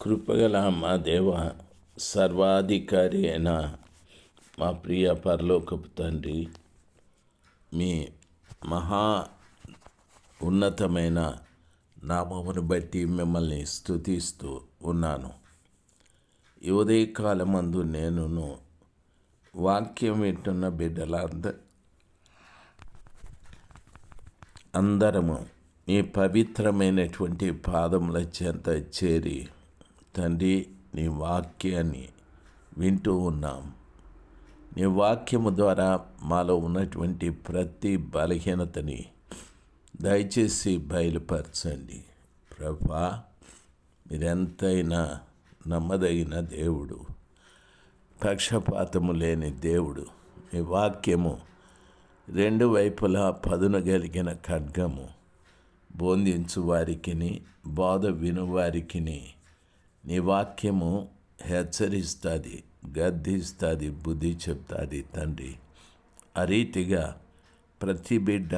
కృపగల మా దేవ సర్వాధికారి అయిన మా ప్రియ పరలోకపు తండ్రి మీ మహా ఉన్నతమైన నామమును బట్టి మిమ్మల్ని స్థుతిస్తూ ఉన్నాను. ఈ ఉదయకాలమందు నేనును వాక్యం వింటున్న బిడ్డలంద అందరము నీ పవిత్రమైనటువంటి పాదముల చెంత చేరి తండ్రి నీ వాక్యాన్ని వింటూ ఉన్నాం. నీ వాక్యము ద్వారా మాలో ఉన్నటువంటి ప్రతి బలహీనతని దయచేసి బయలుపరచండి. ప్రభా మీరెంతైనా నమ్మదగిన దేవుడు పక్షపాతము లేని దేవుడు. మీ వాక్యము రెండు వైపులా పదును కలిగిన ఖడ్గము. బోధించు వారికిని బోధ వినువారికిని నీ వాక్యము హెచ్చరిస్తుంది గద్దిస్తుంది బుద్ధి చెప్తుంది తండ్రి. ఆ రీతిగా ప్రతి బిడ్డ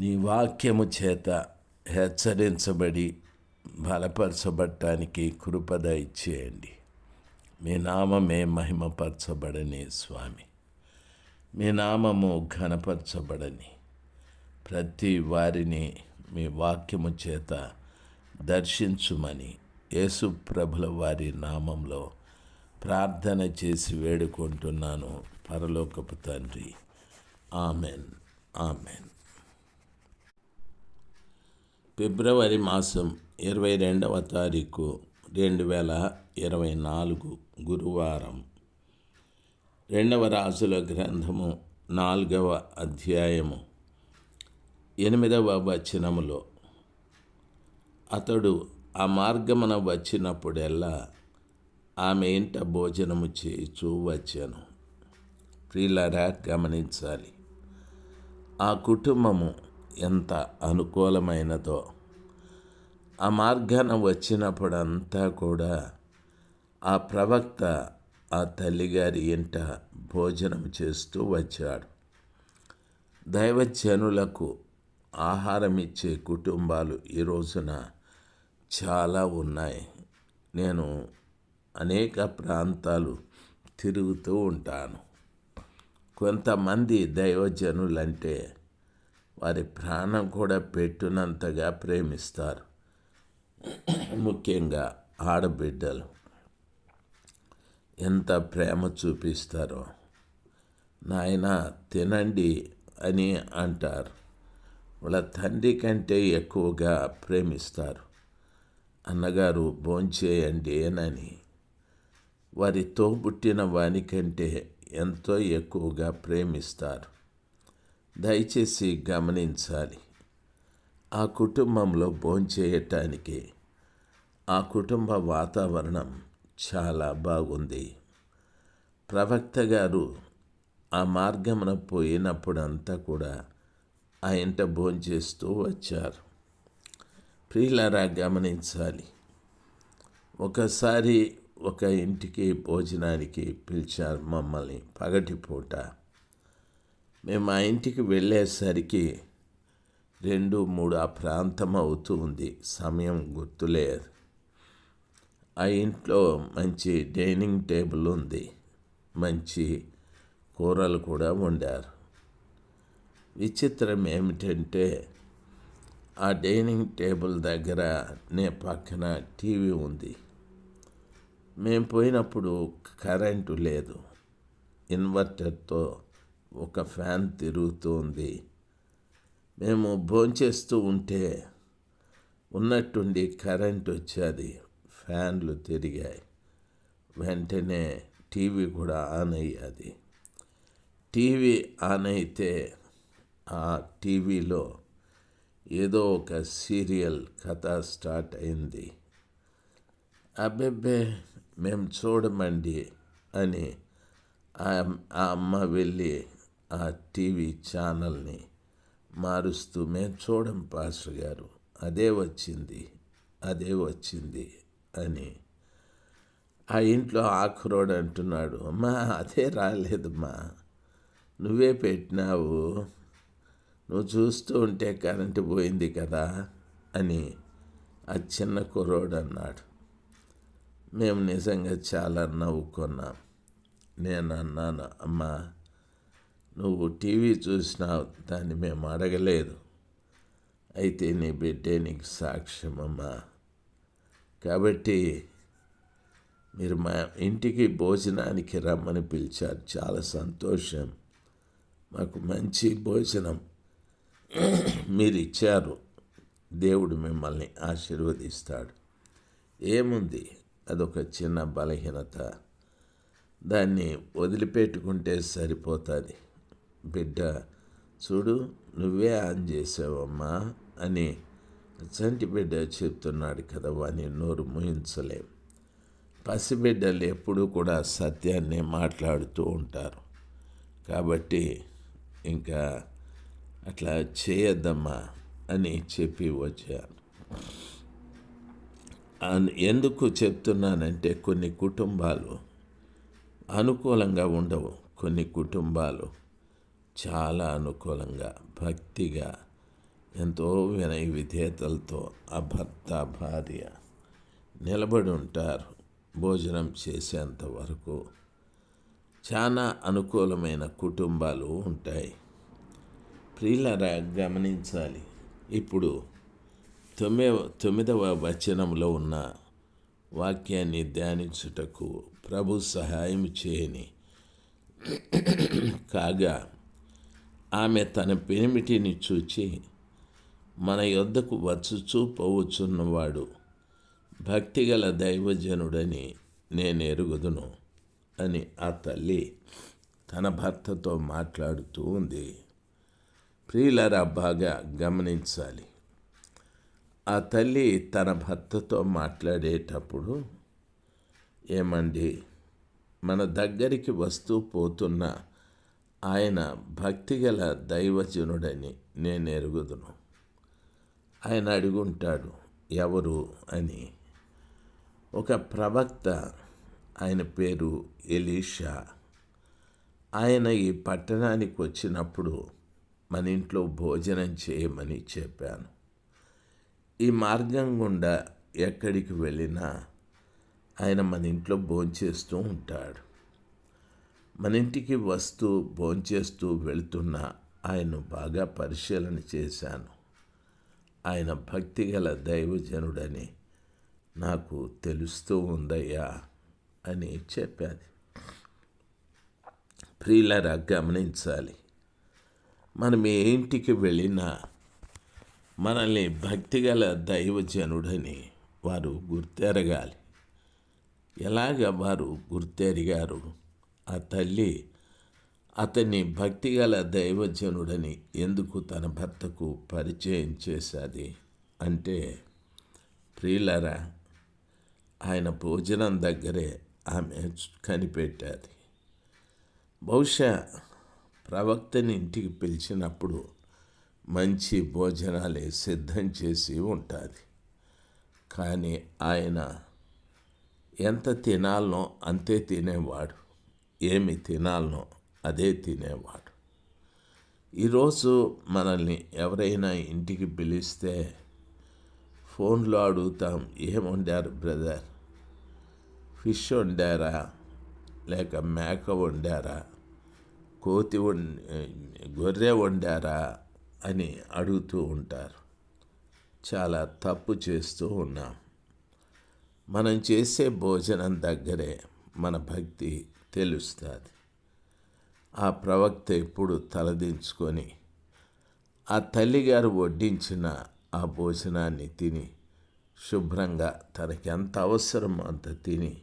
నీ వాక్యము చేత హెచ్చరించబడి బలపరచబడటానికి కృపద ఇచ్చేయండి. మీ నామమే మహిమపరచబడని స్వామి. మీ నామము ఘనపరచబడని ప్రతి వారిని మీ వాక్యము చేత దర్శించుమని యేసు ప్రభుల వారి నామంలో ప్రార్థన చేసి వేడుకుంటున్నాను. పరలోకపు తండ్రి. ఆమెన్. ఆమెన్. ఫిబ్రవరి మాసం ఇరవై రెండవ తారీఖు రెండు వేల ఇరవై నాలుగు గురువారం. రెండవ రాజుల గ్రంథము నాలుగవ అధ్యాయము. ఎనిమిదవ వచనములో అతడు ఆ మార్గమున వచ్చినప్పుడెల్లా ఆమె ఇంట భోజనము చేయిచూ వచ్చాను. ప్రియులరా గమనించాలి. ఆ కుటుంబము ఎంత అనుకూలమైనదో ఆ మార్గాన వచ్చినప్పుడంతా కూడా ఆ ప్రవక్త ఆ తల్లిగారి ఇంట భోజనం చేస్తూ వచ్చాడు. దైవజనులకు ఆహారం ఇచ్చే కుటుంబాలు ఈ రోజున చాలా ఉన్నాయి. నేను అనేక ప్రాంతాలు తిరుగుతూ ఉంటాను. కొంతమంది దైవజనులంటే వారి ప్రాణం కూడా పెట్టునంతగా ప్రేమిస్తారు. ముఖ్యంగా ఆడబిడ్డలు. ఎంత ప్రేమ చూపిస్తారో. నాయన తినండి అని అంటారు. వాళ్ళ తండ్రి కంటే ఎక్కువగా ప్రేమిస్తారు. అన్నగారు భోంచేయండి అని వారి తోబుట్టిన వానికంటే ఎంతో ఎక్కువగా ప్రేమిస్తారు. దయచేసి గమనించాలి. ఆ కుటుంబంలో భోంచేయటానికి ఆ కుటుంబ వాతావరణం చాలా బాగుంది. ప్రవక్త గారు ఆ మార్గమున పోయినప్పుడంతా కూడా ఆ ఇంట భోంచేస్తూ వచ్చారు. ప్రియులరా గమనించాలి. ఒకసారి ఒక ఇంటికి భోజనానికి పిలిచారు మమ్మల్ని పగటిపూట. మేము ఆ ఇంటికి వెళ్ళేసరికి రెండు మూడు ఆ ప్రాంతం అవుతూ ఉంది. సమయం గుర్తులేదు. ఆ ఇంట్లో మంచి డైనింగ్ టేబుల్ ఉంది. మంచి కూరలు కూడా వండారు. విచిత్రం ఏమిటంటే ఆ డైనింగ్ టేబుల్ దగ్గర నే పక్కన టీవీ ఉంది. మేము పోయినప్పుడు కరెంటు లేదు. ఇన్వర్టర్తో ఒక ఫ్యాన్ తిరుగుతుంది. మేము భోంచేస్తూ ఉంటే ఉన్నట్టుండి కరెంట్ వచ్చేది. ఫ్యాన్లు తిరిగాయి. వెంటనే టీవీ కూడా ఆన్ అయ్యేది. టీవీ ఆన్ అయితే ఆ టీవీలో ఏదో ఒక సీరియల్ కథ స్టార్ట్ అయింది. అబ్బెబ్బే మేము చూడమండి అని ఆ అమ్మ వెళ్ళి ఆ టీవీ ఛానల్ని మారుస్తూ మేము చూడం పాస్టర్ గారు. అదే వచ్చింది అదే వచ్చింది అని ఆ ఇంట్లో ఆఖరోడు అంటున్నాడు అమ్మా అదే రాలేదమ్మా. నువ్వే పెట్టినావు నువ్వు చూస్తూ ఉంటే కరెంటు పోయింది కదా అని ఆ చిన్న కుర్రోడు అన్నాడు. మేము నిజంగా చాలా నవ్వుకున్నాం. నేను అన్నాను అమ్మా నువ్వు టీవీ చూసినావు దాన్ని మేము అడగలేదు. అయితే నీ బిడ్డే నీకు సాక్ష్యం అమ్మా. కాబట్టి మీరు మా ఇంటికి భోజనానికి రమ్మని పిలిచారు. చాలా సంతోషం. మాకు మంచి భోజనం. మీరు ఇచ్చారు దేవుడు మిమ్మల్ని ఆశీర్వదిస్తాడు. ఏముంది? అదొక చిన్న బలహీనత. దాన్ని వదిలిపెట్టుకుంటే సరిపోతుంది. బిడ్డ చూడు నువ్వే ఆన్ చేసావమ్మా అని చంటి బిడ్డ చెప్తున్నాడు కదా వాని నోరు ముయించలేం. పసిబిడ్డలు ఎప్పుడూ కూడా సత్యాన్ని మాట్లాడుతూ ఉంటారు. కాబట్టి ఇంకా అట్లా చేయొద్దమ్మా అని చెప్పి వచ్చాను. ఎందుకు చెప్తున్నానంటే కొన్ని కుటుంబాలు అనుకూలంగా ఉండవు. కొన్ని కుటుంబాలు చాలా అనుకూలంగా భక్తిగా ఎంతో వినయ విధేతలతో ఆ భర్త భార్య నిలబడి ఉంటారు భోజనం చేసేంత వరకు. చాలా అనుకూలమైన కుటుంబాలు ఉంటాయి. ప్రియులరా గమనించాలి. ఇప్పుడు తొమ్మిదవ తొమ్మిదవ వచనంలో ఉన్న వాక్యాన్ని ధ్యానించుటకు ప్రభు సహాయం చేయని కాగా ఆమె తన పెనిమిటిని చూచి మన యొద్దకు వచ్చుచూ పోవచ్చున్నవాడు భక్తిగల దైవజనుడని నేను ఎరుగుదును అని ఆ తల్లి తన భర్తతో మాట్లాడుతూ ఉంది. ప్రియులరా బాగా గమనించాలి. ఆ తల్లి తన భర్తతో మాట్లాడేటప్పుడు ఏమండి మన దగ్గరికి వస్తూ పోతున్న ఆయన భక్తిగల దైవజనుడని నేను ఎరుగుదును. ఆయన అడుగుంటాడు ఎవరు అని. ఒక ప్రవక్త ఆయన పేరు ఎలీషా. ఆయన ఈ పట్టణానికి వచ్చినప్పుడు మన ఇంట్లో భోజనం చేయమని చెప్పాను. ఈ మార్గం గుండా ఎక్కడికి వెళ్ళినా ఆయన మన ఇంట్లో భోంచేస్తూ ఉంటాడు. మన ఇంటికి వస్తూ భోంచేస్తూ వెళుతున్న ఆయన్ను బాగా పరిశీలన చేశాను. ఆయన భక్తిగల దైవజనుడని నాకు తెలుస్తూ ఉందయ్యా అని చెప్పాది ప్రియులరా గమనించాలి. మనం ఏ ఇంటికి వెళ్ళినా మనల్ని భక్తిగల దైవజనుడని వారు గుర్తెరగాలి. ఎలాగ వారు గుర్తెరిగారు? ఆ తల్లి అతన్ని భక్తిగల దైవజనుడని ఎందుకు తన భర్తకు పరిచయం చేశాది? అంటే ప్రియులరా ఆయన భోజనం దగ్గరే ఆమె కనిపెట్టాది. బహుశా ప్రవక్తని ఇంటికి పిలిచినప్పుడు మంచి భోజనాలే సిద్ధం చేసి ఉంటుంది. కానీ ఆయన ఎంత తినాలనో అంతే తినేవాడు. ఏమి తినాలనో అదే తినేవాడు. ఈరోజు మనల్ని ఎవరైనా ఇంటికి పిలిస్తే ఫోన్లో అడుగుతాం ఏం వండారు బ్రదర్? ఫిష్ వండారా? లేక మేక వండారా? కోతి గొర్రె వండారా అని అడుగుతూ ఉంటారు. చాలా తప్పు చేస్తూ ఉన్నాం. మనం చేసే భోజనం దగ్గరే మన భక్తి తెలుస్తుంది. ఆ ప్రవక్త ఎప్పుడు తలదించుకొని ఆ తల్లిగారు వడ్డించిన ఆ భోజనాన్ని తిని శుభ్రంగా తనకి ఎంత అవసరమో అంత తిని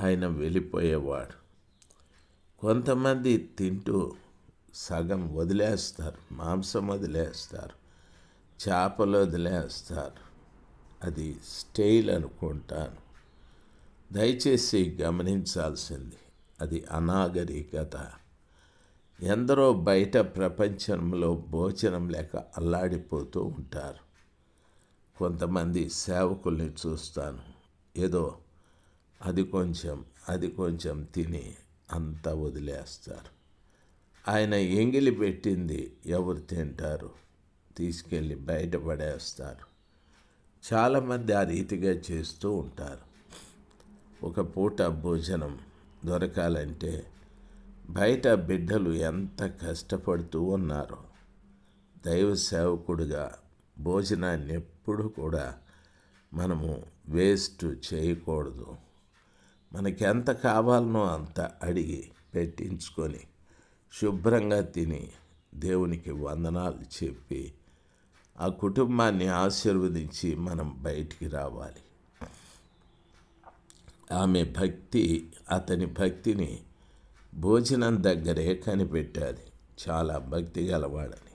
ఆయన వెళ్ళిపోయేవాడు. కొంతమంది తింటూ సగం వదిలేస్తారు మాంసం వదిలేస్తారు చేపలు వదిలేస్తారు. అది స్టైల్ అనుకుంటాను. దయచేసి గమనించాల్సింది అది అనాగరికత. ఎందరో బయట ప్రపంచంలో భోజనం లేక అల్లాడిపోతూ ఉంటారు. కొంతమంది సేవకుల్ని చూస్తాను. ఏదో అది కొంచెం అది కొంచెం తిని అంతా వదిలేస్తారు. ఆయన ఎంగిలి పెట్టింది ఎవరు తింటారు? తీసుకెళ్ళి బయటపడేస్తారు చాలామంది ఆ రీతిగా చేస్తూ ఉంటారు. ఒక పూట భోజనం దొరకాలంటే బయట బిడ్డలు ఎంత కష్టపడుతూ ఉన్నారో దైవ సేవకుడిగా భోజనాన్ని ఎప్పుడు కూడా మనము వేస్ట్ చేయకూడదు. మనకి ఎంత కావాలనో అంత అడిగి పెట్టించుకొని శుభ్రంగా తిని దేవునికి వందనాలు చెప్పి ఆ కుటుంబాన్ని ఆశీర్వదించి మనం బయటికి రావాలి. ఆమె భక్తి అతని భక్తిని భోజనం దగ్గరే కనిపెట్టాది. చాలా భక్తి గలవాడని.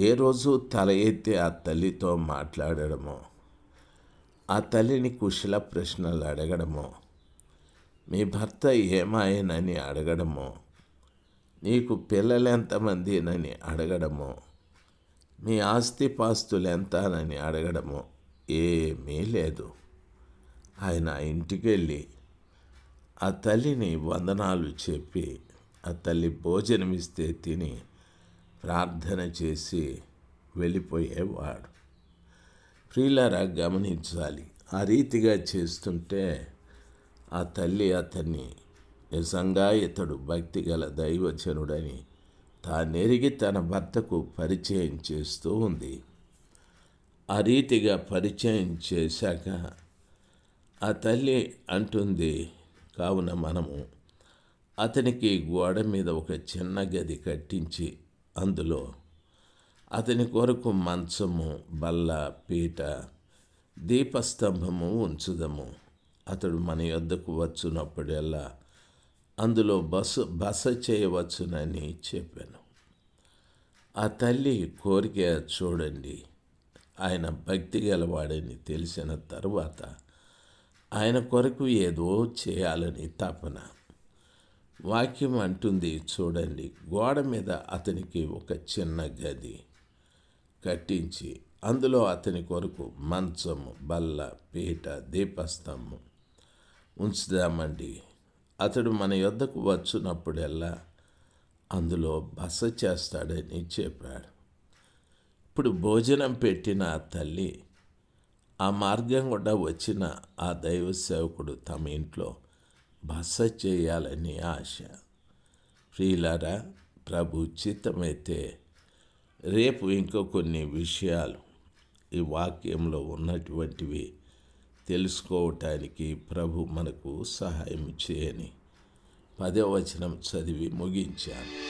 ఏ రోజు తల ఎత్తి ఆ తల్లితో మాట్లాడడమో ఆ తల్లిని కుశల ప్రశ్నలు అడగడమో మీ భర్త ఏమాయనని అడగడమో? నీకు పిల్లలు ఎంతమందినని అడగడమో? మీ ఆస్తి పాస్తులు ఎంతనని అడగడమో? ఏమీ లేదు. ఆయన ఇంటికి వెళ్ళి ఆ తల్లిని వందనాలు చెప్పి ఆ తల్లి భోజనం ఇస్తే తిని ప్రార్థన చేసి వెళ్ళిపోయేవాడు. ప్రియులారా గమనించాలి. ఆ రీతిగా చేస్తుంటే ఆ తల్లి అతన్ని నిజంగా ఇతడు భక్తి గల దైవజనుడని తానెరిగి తన భర్తకు పరిచయం చేస్తూ ఉంది. ఆ రీతిగా పరిచయం చేశాక ఆ తల్లి అంటుంది కావున మనము అతనికి గోడ మీద ఒక చిన్న గది కట్టించి అందులో అతని కొరకు మంచము బల్ల పీట దీపస్తంభము ఉంచుదము. అతడు మన యొద్దకు వచ్చినప్పుడల్లా అందులో బస బస చేయవచ్చునని చెప్పాను. ఆ తల్లి కోరిక చూడండి. ఆయన భక్తి గలవాడని తెలిసిన తరువాత ఆయన కొరకు ఏదో చేయాలని తపన. వాక్యం అంటుంది చూడండి. గోడ మీద అతనికి ఒక చిన్న గది కట్టించి అందులో అతని కొరకు మంచము బల్ల పీట దీపస్తంభం ఉంచుదామండి. అతడు మన యొద్దకు వచ్చినప్పుడల్లా అందులో బస చేస్తాడని చెప్పాడు. ఇప్పుడు భోజనం పెట్టిన ఆ తల్లి ఆ మార్గం గుండా వచ్చిన ఆ దైవ సేవకుడు తమ ఇంట్లో బస చేయాలని ఆశ. ప్రియులారా ప్రభు చిత్తమైతే రేపు ఇంకో కొన్ని విషయాలు ఈ వాక్యంలో ఉన్నటువంటివి తెలుసుకోవటానికి ప్రభు మనకు సహాయం చేయని. పదవచనం చదివి ముగించాను.